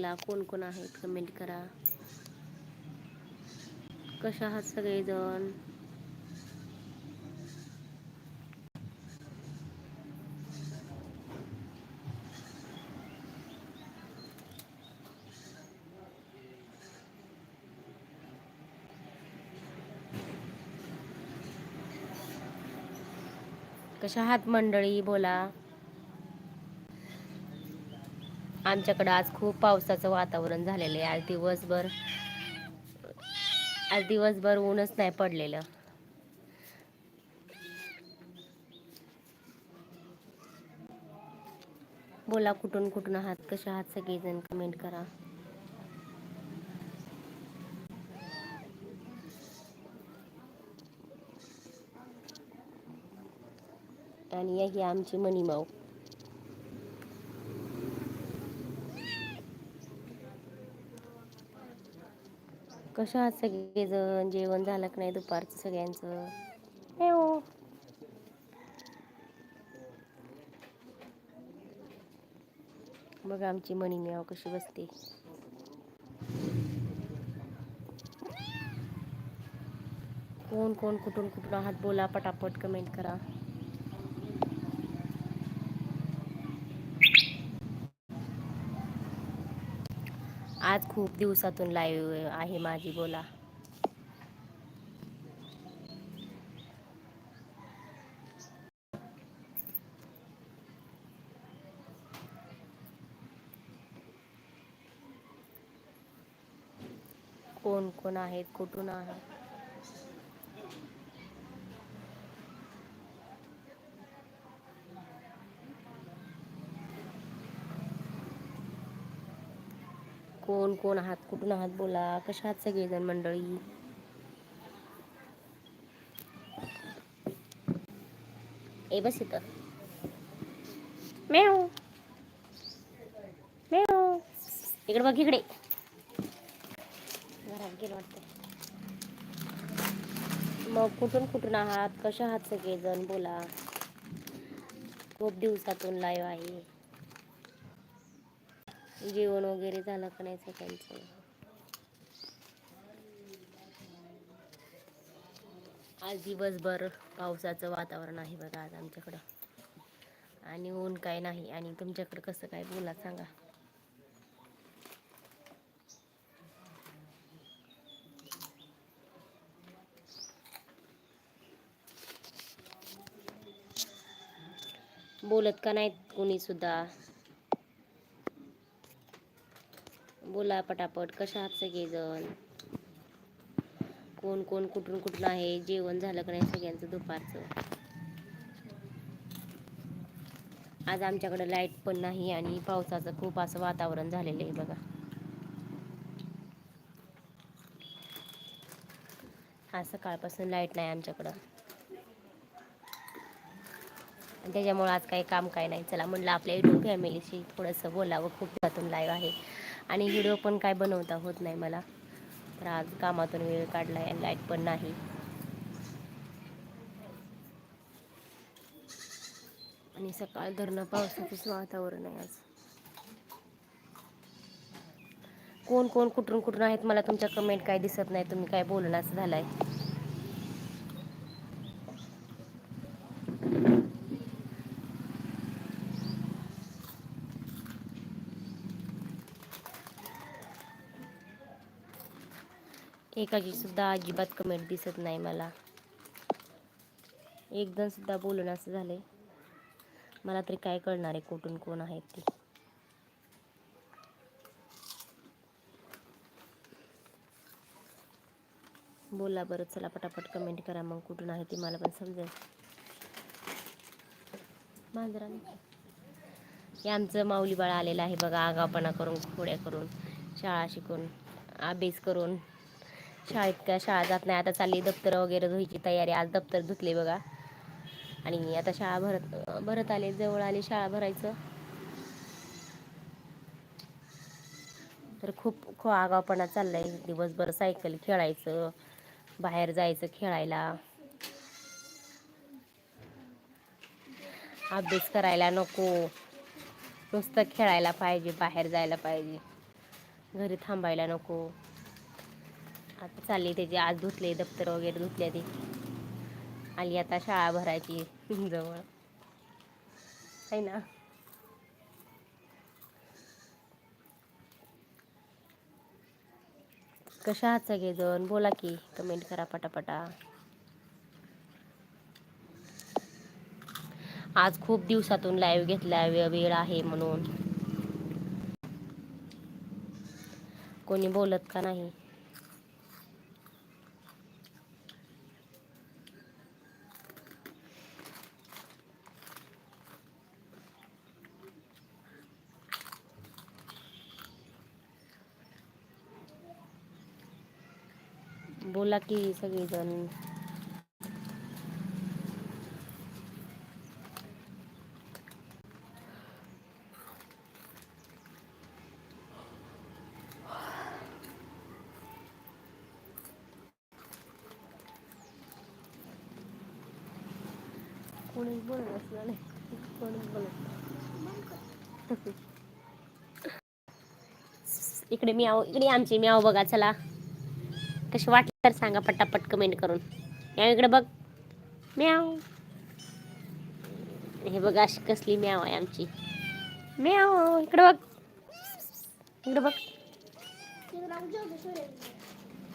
बोला कोण कोण आहेत? कमेंट करा. कशा आहात सगळेजण? कशा आहात मंडळी? बोला. आमच्याकडं आज खूप पावसाचं वातावरण झालेलं आहे. आज दिवसभर आज दिवसभर ऊनच नाही पडलेलं. बोला कुठून कुठून आहात कसे आहात सगळेजण? कमेंट करा. आणि या ही आमची मणिमाऊ. कशा आहात सगळेजण? जेवण झालं की नाही दुपारचं सगळ्यांचं? हो बघ आमची मणी मेव कशी बसते. कोण कोण कुठून कुठून आहात? बोला पटापट कमेंट करा. आज खूप दिवसातून लाईव्ह आहे माझी बोला. कोण कोण आहेत? कुठून आहे कोण आहात कुठून आहात बोला. कशा आहात सगळेजण मंडळी? ए बस इथं. मेव मेव इकडे बघ इकडे. घरात गेलं वाटतं मग कुठून कुठून आहात? कशा आहात सगळेजण? बोला. खूप दिवसातून लाईव्ह आहे. जेवण वगैरे झालं का नाही सगळ्यांचं आज दिवसभर पावसाचं वातावरण आहे बघा आज आमच्याकडं. आणि ऊन काय नाही. आणि तुमच्याकडं कसं काय बोला सांगा. बोलत का नाहीत कोणी सुद्धा बोला पटापट कशा आहात सगळेजण? कोण कोण कुठून कुठून आहे? जेवण झालं का नाही सगळ्यांचं दुपारचं? आज आमच्याकडे लाइट पण नाही आणि पावसाचं खूप असं वातावरण झालेलं आहे बघा. हा सकाळपासून लाइट नाही आमच्याकडं. त्याच्यामुळे त्याच्यामुळं आज काही काम काय नाही. चला म्हणलं आपल्या युट्यूब फॅमिलीशी थोडंसं बोलावं. खूप त्यातून लाईव्ह आहे. आणि व्हिडिओ पण काय बनवता होत नाही मला. तर आज कामातून वेळ काढला आहे लाइट पण नाही. आणि सकाळ धरणं पावसाचंच वातावरण आहे आज. कोण कोण कुठून कुठून आहेत मला तुमच्या कमेंट काय दिसत नाही तुम्ही काय बोलणं असं आहे एकाची सुद्धा अजिबात कमेंट दिसत नाही मला. एकदम सुद्धा बोलून असं झालंय. मला तरी काय कळणार आहे कुठून कोण आहेत ते. बोला बरं चला पटापट कमेंट करा मग कुठून आहे ती मला पण समजेल. मांजराने. हे आमचं माऊली बाळ आलेलं आहे बघा आगावपणा करून खोड्या करून शाळा शिकून अभ्यास करून. शाळेत का? शाळा जात नाही. आता चालली दप्तर वगैरे धुवायची तयारी. आज दप्तर धुतले बघा. आणि आता शाळा भरत भरत आले. जवळ आली शाळा भरायचं. तर खूप खो आगावपणा चाललाय. दिवसभर सायकल खेळायचं बाहेर जायचं खेळायला. अभ्यास करायला नको. नुसतं खेळायला पाहिजे बाहेर जायला पाहिजे. घरी थांबायला नको. आता चालली त्याची. आज धुतले दप्तर वगैरे धुतल्या ती. आली आता शाळा भरायची जवळ. आहे ना. कशा आहात सगळेजण? बोला की कमेंट करा पटापटा. आज खूप दिवसातून लाईव्ह घेतला वे- वेळ आहे म्हणून. कोणी बोलत का नाही? बोला की सगळेजण. कोणीच बोलत असणार नाही. कोणीच बोलत इकडे म्याव इकडे आमची म्याव बघा चला. कशी वाटली तर सांगा पटापट कमेंट करून. म्याव इकडे बघ. म्याव. हे बघा अशी कसली म्याव आहे आमची. म्याव इकडे बघ. इकडे बघ.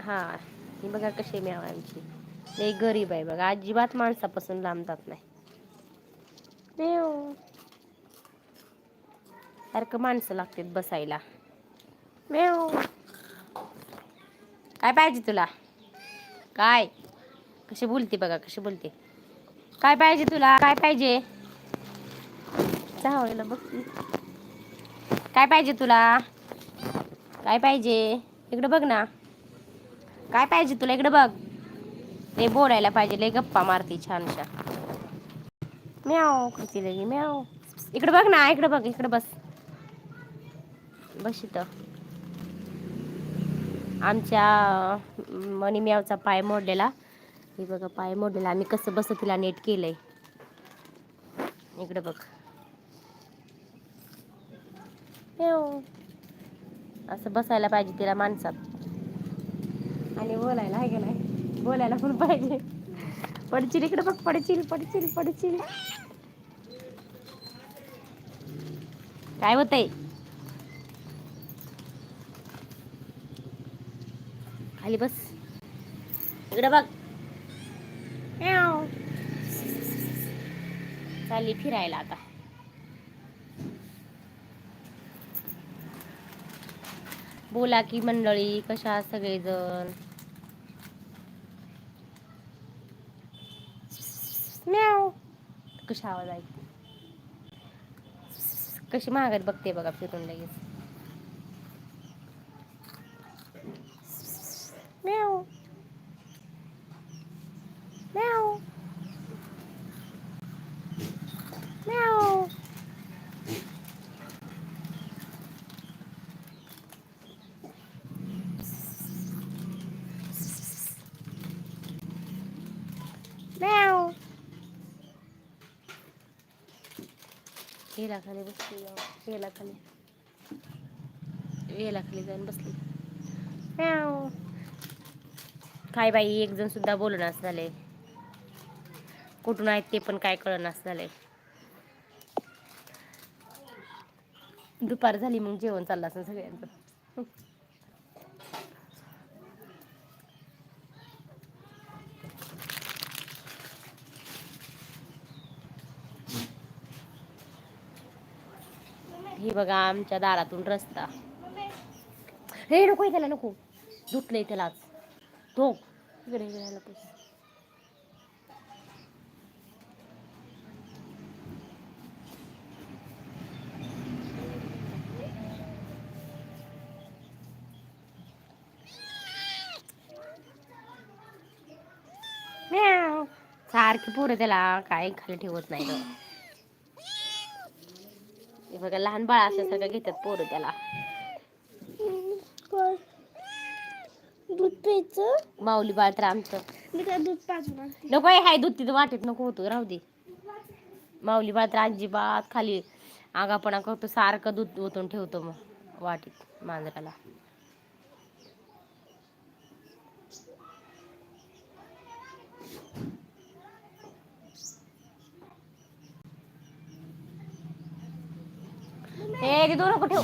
हा ही बघा कशी म्याव आहे आमची. लई गरीब आहे बघा. अजिबात माणसापासून लांब जात नाही. म्याव. सारखं माणसं लागतात बसायला. म्याव. काय पाहिजे तुला? काय? कशी बोलते बघा कशी बोलते? काय पाहिजे तुला? काय पाहिजे? चावलेलं बघ काय पाहिजे तुला? काय पाहिजे? इकडं बघ ना. काय पाहिजे तुला? इकडं बघ. ते बोलायला पाहिजे लय गप्पा मारते छानशा. म्याव करते लगे म्याव. इकडं बघ ना इकडं बघ इकडं बस. बस इथं. आमच्या मणिम्यावचा पाय मोडलेला. हे बघा पाय मोडलेला. आम्ही कसं बस तिला नेट केलंय. इकडं बघ. असं बसायला पाहिजे तिला माणसात. आणि बोलायला आहे का नाही? बोलायला पण पाहिजे. पडचिल इकडे बघ पडचिल पडचिल पडचिल काय होतंय? खाली बस. इकडे बघ. चालली फिरायला आता. बोला की मंडळी कशा सगळेजण? कशी आवाज ऐकते कशी महागात बघते बघा फिरून लगेच. म्याव म्याव म्याव म्याव वेला खाली बसली जाऊ. वेला खाली. वेला खाली जाऊन बसली. म्याव काय बाई एक जण सुद्धा बोलणार झाले कुठून आहेत ते पण काय कळनास झाले दुपार झाली मग जेवण चाललं असं सगळ्यांचं. हे बघा आमच्या दारातून रस्ता. हे नको त्याला नको. धुतलंय त्यालाच तो इकडे इकडे यायला पाहिजे. सारखी पोरं त्याला काय खाली ठेवत नाही बघा लहान बाळ असल्यासारखं घेतात पोरं त्याला. दूध प्यायचं माऊली बाळ तर आमचं. दूध पाजून नको आहे हाय दूध तिथं वाटेत नको होतो राहू दे. माऊली बाळ तर अजिबात खाली आगापणा करतो सारखं दूध ओतून ठेवतो मग वाटीत मांजराला. हे दूध नको ठेव.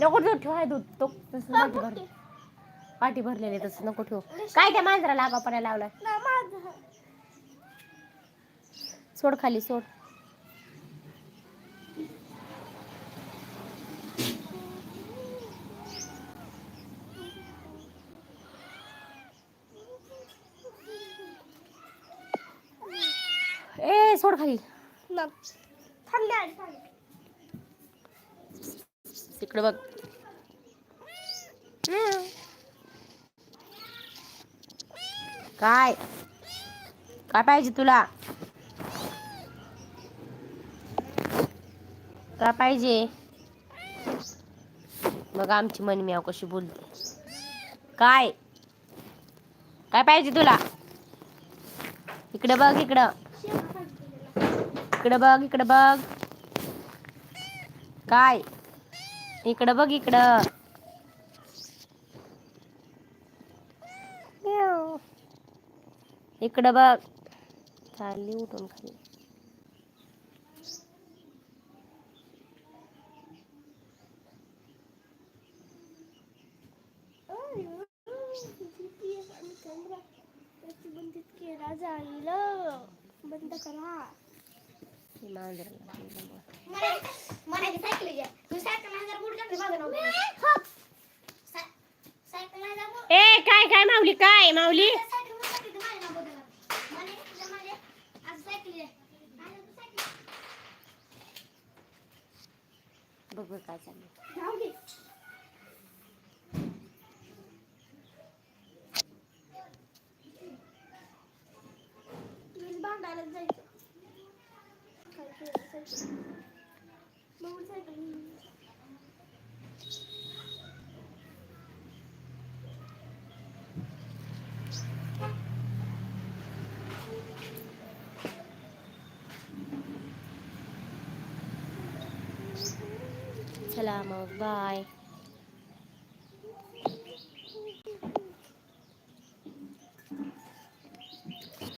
नको दूध ठेव हाय दूध. तो पाठी भरलेले तसं नको ठेव. काय त्या मांजराला लावलाय? ना माझं. सोड खाली सोड. ए सोड खाली. इकडे बघ. काय? काय पाहिजे तुला? काय पाहिजे? बघ आमची मन म्याव कशी बोलते. काय? काय पाहिजे तुला? इकडे बघ इकडं. इकडे बघ इकडे बघ. काय? इकडं बघ इकडं म्याव. इकडं बघ. चालली उठून खाली. केला जाईल बंद करा ए काय काय माऊली काय माऊली? बघू बघ काय चाललंय मग जायचं काय केलं